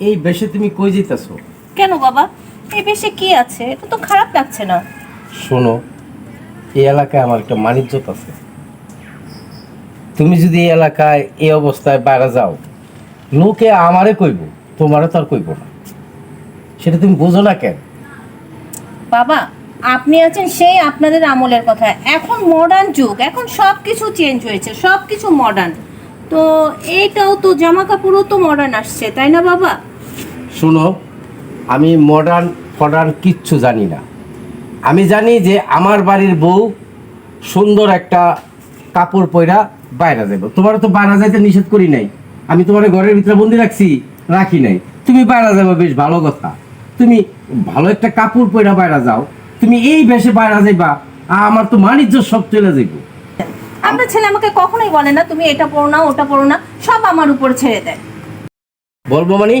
এই বেশে তুমি কই যেতেছো কেন বাবা? এই বেশে কি আছে? এটা তো খারাপ লাগছে না। শোনো এই এলাকায় আমার একটা মানিজ্যত আছে। তুমি যদি এই এলাকায় এই অবস্থায় বাইরে যাও লোকে আমারে কইব তোমারে তো আর কইব না। সেটা তুমি বোঝো না কেন? বাবা আপনি আছেন সেই আপনাদের আমলের কথা। এখন মডার্ন যুগ এখন সব কিছু চেঞ্জ হয়েছে সব কিছু মডার্ন তো এইটাও তো জামা কাপড়ও তো মডার্ন আসছে তাই না বাবা? শুনো আমি মডার্ন ফডার্ন কিচ্ছু জানি না। আমি জানি যে আমার বাড়ির বউ সুন্দর একটা কাপড় পয়রা বাইরে যাব তোমার তো বাইরে যাইতে নিষেধ করি নাই। আমি তোমার ঘরের ভিতরে বন্দি রাখছি রাখি নাই। তুমি বাইরে যাব বেশ ভালো কথা। তুমি ভালো একটা কাপড় পয়রা বাইরে যাও। তুমি এই বেশে বাইরে যাইবা আমার তো বাণিজ্য সব চলে যাইব। আপনার ছেলে আমাকে কখনোই বলে না তুমি এটা পড়ো না ওটা পড়ো না সব আমার উপর ছেড়ে দেয়। বলব মানে?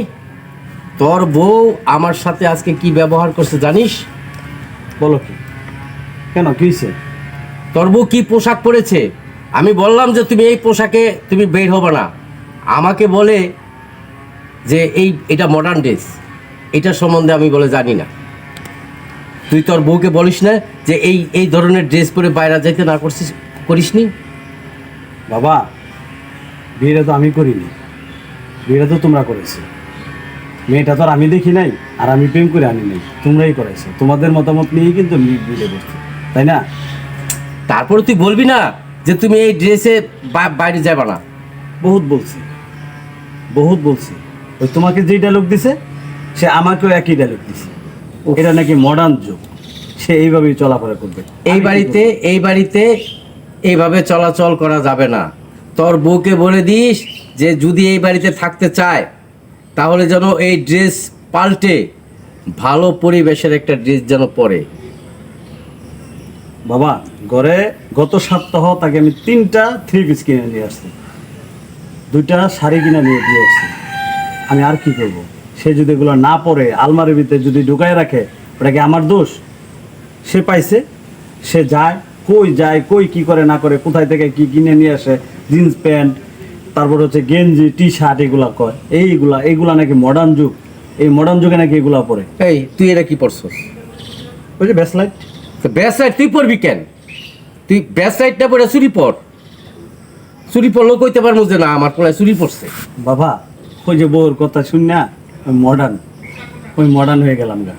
তোর বউ আমার সাথে আজকে কি ব্যবহার করছে জানিস? বলো কি? কেন কি তোর বউ কি পোশাক পরেছে? আমি বললাম যে তুমি এই পোশাকে তুমি বের হবে না। আমাকে বলে যে এই এটা মডার্ন ড্রেস এটা সম্বন্ধে আমি বলে জানি না। তুই তোর বউকে বলিস না যে এই এই ধরনের ড্রেস পরে বাইরে যাইতে না করছিস করিসনি? বাবা বিয়েটা তো আমি করিনি। বিয়েটা তো তোমরা করেছ। মেয়েটা তো আর আমি দেখি নাই আর আমি প্রেম করে আনি নাই। তোমরাই করেছ তোমাদের মতামত নিয়েই কিন্তু করছি তাই না? তারপরে তুই বলবি না যে তুমি এই ড্রেসে বাইরে যাবে না? বহুত বলছি বহুত বলছি। ওই তোমাকে যেই ডায়লগ দিছে সে আমাকেও একই ডায়লগ দিছে। এটা নাকি মডার্ন যুগ। সে এইভাবেই চলাফেরা করবে। এই বাড়িতে এই বাড়িতে এইভাবে চলাচল করা যাবে না। তোর বউকে বলে দিস যে যদি এই বাড়িতে থাকতে চায় তাহলে যেন এই ড্রেস পাল্টে ভালো পরিবেশের একটা ড্রেস যেন পরে। বাবা, ঘরে গত সপ্তাহ তাকে আমি তিনটা থ্রি পিস কিনে নিয়ে আসছি। দুইটা শাড়ি কিনে নিয়ে দিয়ে আসছি। আমি আর কি করব? সে যদি এগুলো না পরে, আলমারির ভিতরে যদি ঢুকায় রাখে, ওটা কি আমার দোষ? সে পাইছে, সে যায়, কই যায়, কই কি করে না করে, কোথায় থেকে কি কিনে নিয়ে আসে, জিন্স প্যান্ট তারপর হচ্ছে গেঞ্জি টি শার্ট এগুলা কয়। এইগুলা এইগুলা নাকি মডার্ন যুগ। এই মডার্ন যুগে নাকি এগুলা পরে। এই তুই এটা কি পরছস? ওই যে ব্যাসলাইট তো ব্যাস সাইড তুই পরবি কেন? তুই ব্যাস সাইডটা পরে চুরি পর। চুরি পরলেও কইতে পারব যে না আমার পড়ায় চুরি পড়ছে বাবা ওই যে বউর কথা শুন না মডার্ন ওই মডার্ন হয়ে গেলাম গা।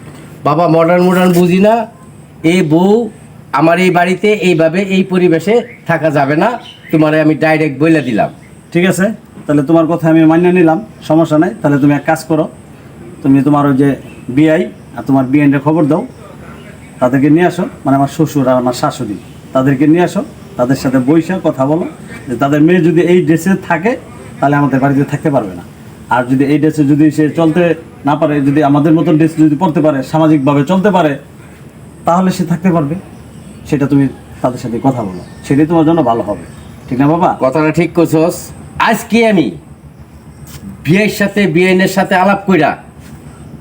বাবা মডার্ন মডার্ন বুঝি না। এই বউ আমার এই বাড়িতে এইভাবে এই পরিবেশে থাকা যাবে না। তোমারে আমি ডাইরেক্ট বইলে দিলাম। ঠিক আছে? তাহলে তোমার কথা আমি মান্য নিলাম, সমস্যা নাই। তাহলে তুমি এক কাজ করো, তুমি তোমার ওই যে বিআই আর তোমার বিআইনের খবর দাও। তাদেরকে নিয়ে আসো মানে আমার শ্বশুর আর আমার শাশুড়ি। তাদেরকে নিয়ে আসো, তাদের সাথে বইসা কথা বলো, যে তাদের মেয়ে যদি এই ড্রেসে থাকে, তাহলে আমাদের বাড়িতে থাকতে পারবে না। আর যদি এই ড্রেসে যদি সে চলতে না পারে, যদি আমাদের মতন ড্রেস যদি পড়তে পারে, সামাজিকভাবে চলতে পারে, তাহলে সে থাকতে পারবে। সেটা তুমি তাদের সাথে কথা বলো। সেটাই তোমার জন্য ভালো হবে। ঠিক না বাবা? কথাটা ঠিক করছস। আজকে আমি বিয়ের সাথে বিয়েনের সাথে আলাপ কইরা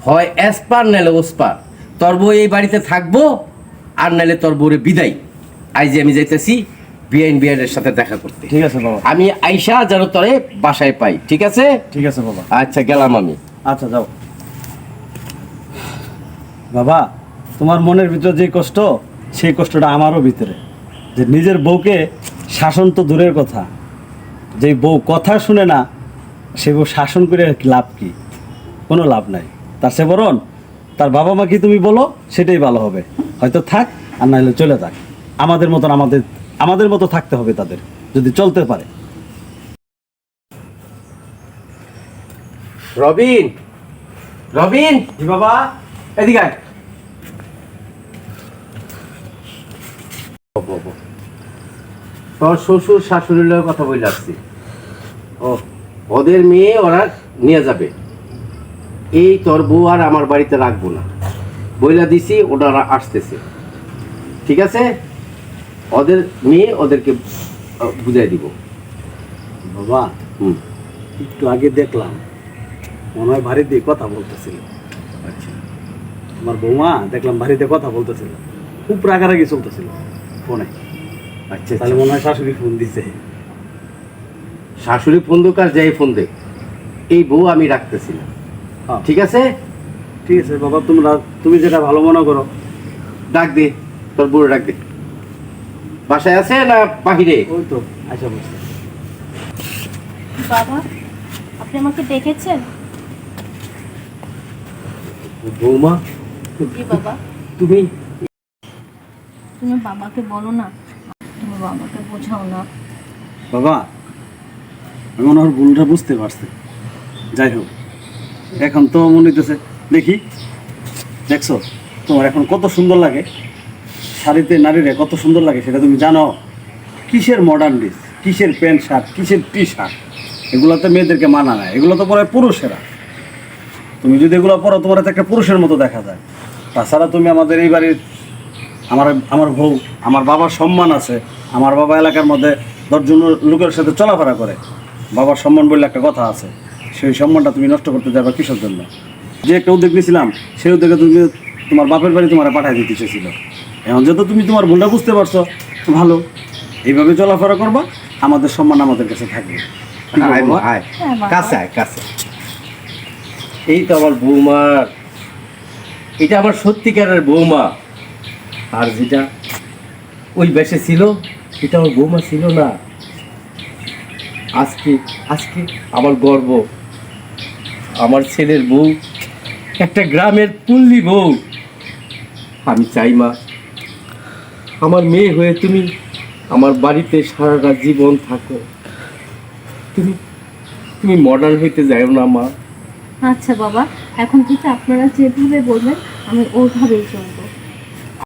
হয় এসপার নাহলে ওসপার তোর বউ এই বাড়িতে থাকব আর নাহলে তোর বউরে বিদায়। আজ যে আমি যাইতেছি বিআইন বিআইনের সাথে দেখা করতে। ঠিক আছে বাবা। আমি আইসা যেন তরে বাসায় পাই ঠিক আছে? ঠিক আছে বাবা। আচ্ছা গেলাম আমি। আচ্ছা যাও। বাবা তোমার মনের ভিতরে যে কষ্ট সেই কষ্টটা আমারও ভিতরে। যে নিজের বউকে শাসন তো দূরের কথা। যে বউ কথা শুনে না, সে বউ শাসন করে লাভ কি? কোনো লাভ নাই। তার সে বরণ তার বাবা মা কি তুমি বলো, সেটাই ভালো হবে। হয়তো থাক, আর নাহলে চলে যাক। আমাদের মতন আমাদের আমাদের মতো থাকতে হবে তাদের, যদি চলতে পারে। রবিন রবিন বাবা, এদিকে তোর শ্বশুর শাশুড়ির লগে কথা বলে আসছি। ও ওদের মেয়ে ওরা নিয়ে যাবে। এই তোর বউ আর আমার বাড়িতে রাখব না। বইলা দিছি ওনারা আসতেছে। ঠিক আছে? ওদের মেয়ে ওদেরকে বুঝাই দিব। বাবা হুম। একটু আগে দেখলাম। মনে হয় বাড়িতে কথা বলতেছিল। আচ্ছা। আমার বৌমা দেখলাম বাড়িতে কথা বলতেছিল। খুব রাগারাগি চলতেছিল। ফোনে। আচ্ছা তাহলে মনে হয় শাশুড়ি ফোন দিছে। শাশুড়ি ফোন দোক আর যাই ফোন দেখ এই বউ আমি রাখতেছি না হ্যাঁ। ঠিক আছে? ঠিক আছে বাবা তোমরা তুমি যেটা ভালো মনে করো। ডাক দে তোর বুড়ো ডাক দে। বাসায় আছে না বাহিরে? ওই তো আচ্ছা বসতে বাবা আপনি আমাকে দেখেছেন? বৌমা বাবা। তুমি তুমি বাবাকে বলো না। বাবা আমি ওনার ভুলটা বুঝতে পারছি। যাই হোক, এখন তো মনে হইতেছে, দেখি, দেখছ, তোমার এখন কত সুন্দর লাগে, শাড়িতে নারীরা কত সুন্দর লাগে, সেটা তুমি জানো? কিসের মডার্ন ড্রেস কিসের প্যান্ট শার্ট, কিসের টি শার্ট এগুলো তো মেয়েদেরকে মানা না এগুলো তো পরে পুরুষেরা। তুমি যদি এগুলো পরো, তোমার একটা পুরুষের মতো দেখা যায়। তাছাড়া তুমি আমাদের এই বাড়ির আমার আমার বউ আমার বাবার সম্মান আছে। আমার বাবা এলাকার মধ্যে দশজন লোকের সাথে চলাফেরা করে। বাবার সম্মান বললে একটা কথা আছে। সেই সম্মানটা তুমি নষ্ট করতে যাবে কিসের জন্য? যে একটা উদ্যোগ নিয়েছিলাম সেই উদ্যোগে তুমি তোমার বাপের বাড়ি তোমার পাঠাই দিতে চেয়েছিল। এখন যেহেতু তুমি তোমার ভুলটা বুঝতে পারছ ভালো। এইভাবে চলাফেরা করবা আমাদের সম্মান আমাদের কাছে থাকবে। হ্যাঁ, বাবা। কাছে আয় কাছে এই তো আমার বৌমার এটা আমার সত্যিকারের বৌমা। আর যেটা ওই বেশে ছিল, এটা আমার বৌমা ছিল না। আজকে আজকে আমার গর্ব। আমার ছেলের বউ, একটা গ্রামের পুল্লি বউ। আমি চাই মা, আমার মেয়ে হয়ে তুমি আমার বাড়িতে সারাটা জীবন থাকো। তুমি তুমি মডার্ন হইতে যাও না মা। আচ্ছা বাবা, এখন থেকে আপনারা যেভাবে বলবেন আমি ওইভাবেই চলবো।